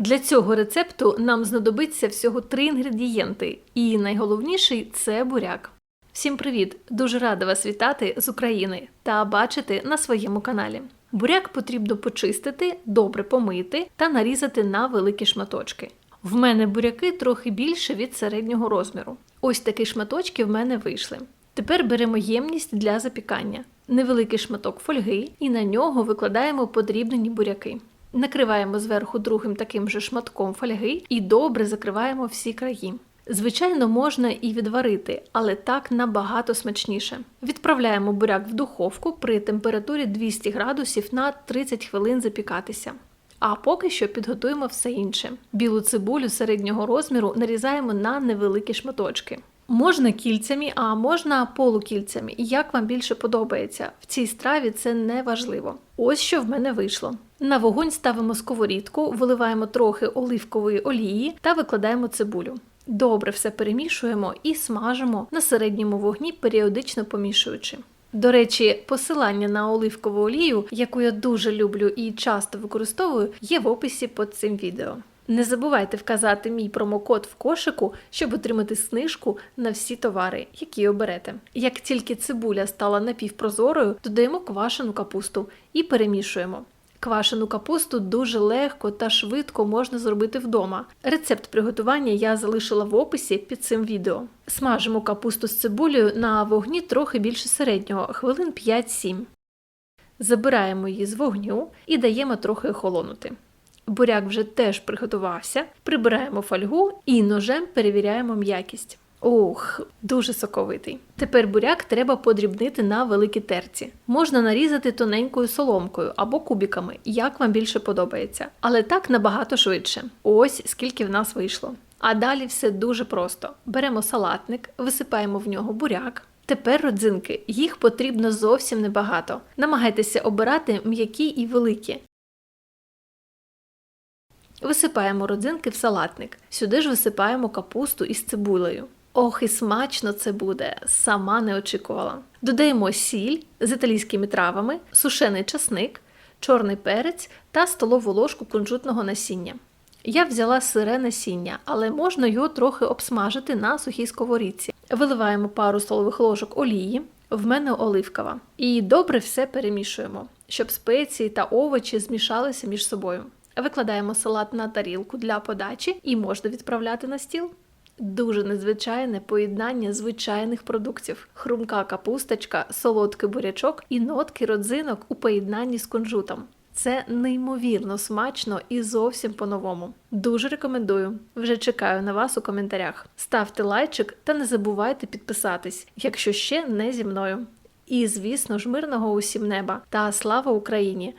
Для цього рецепту нам знадобиться всього три інгредієнти, і найголовніший це буряк. Всім привіт! Дуже рада вас вітати з України та бачити на своєму каналі. Буряк потрібно почистити, добре помити та нарізати на великі шматочки. В мене буряки трохи більше від середнього розміру. Ось такі шматочки в мене вийшли. Тепер беремо ємність для запікання, невеликий шматок фольги і на нього викладаємо подрібнені буряки. Накриваємо зверху другим таким же шматком фольги і добре закриваємо всі краї. Звичайно, можна і відварити, але так набагато смачніше. Відправляємо буряк в духовку при температурі 200 градусів на 30 хвилин запікатися. А поки що підготуємо все інше. Білу цибулю середнього розміру нарізаємо на невеликі шматочки. Можна кільцями, а можна полукільцями, як вам більше подобається. В цій страві це не важливо. Ось що в мене вийшло. На вогонь ставимо сковорідку, виливаємо трохи оливкової олії та викладаємо цибулю. Добре все перемішуємо і смажимо на середньому вогні, періодично помішуючи. До речі, посилання на оливкову олію, яку я дуже люблю і часто використовую, є в описі під цим відео. Не забувайте вказати мій промокод в кошику, щоб отримати знижку на всі товари, які оберете. Як тільки цибуля стала напівпрозорою, додаємо квашену капусту і перемішуємо. Квашену капусту дуже легко та швидко можна зробити вдома. Рецепт приготування я залишила в описі під цим відео. Смажимо капусту з цибулею на вогні трохи більше середнього, хвилин 5-7. Забираємо її з вогню і даємо трохи охолонути. Буряк вже теж приготувався, прибираємо фольгу і ножем перевіряємо м'якість. Ох, дуже соковитий. Тепер буряк треба подрібнити на великій терці. Можна нарізати тоненькою соломкою або кубиками, як вам більше подобається. Але так набагато швидше. Ось скільки в нас вийшло. А далі все дуже просто: беремо салатник, висипаємо в нього буряк. Тепер родзинки, їх потрібно зовсім небагато. Намагайтеся обирати м'які і великі. Висипаємо родзинки в салатник. Сюди ж висипаємо капусту із цибулею. Ох, і смачно це буде, сама не очікувала. Додаємо сіль з італійськими травами, сушений часник, чорний перець та столову ложку кунжутного насіння. Я взяла сире насіння, але можна його трохи обсмажити на сухій сковорідці. Виливаємо пару столових ложок олії, в мене оливкова. І добре все перемішуємо, щоб спеції та овочі змішалися між собою. Викладаємо салат на тарілку для подачі і можна відправляти на стіл. Дуже незвичайне поєднання звичайних продуктів: хрумка капусточка, солодкий бурячок і нотки родзинок у поєднанні з кунжутом. Це неймовірно смачно і зовсім по-новому. Дуже рекомендую. Вже чекаю на вас у коментарях. Ставте лайчик та не забувайте підписатись, якщо ще не зі мною. І, звісно ж, мирного усім неба та слава Україні!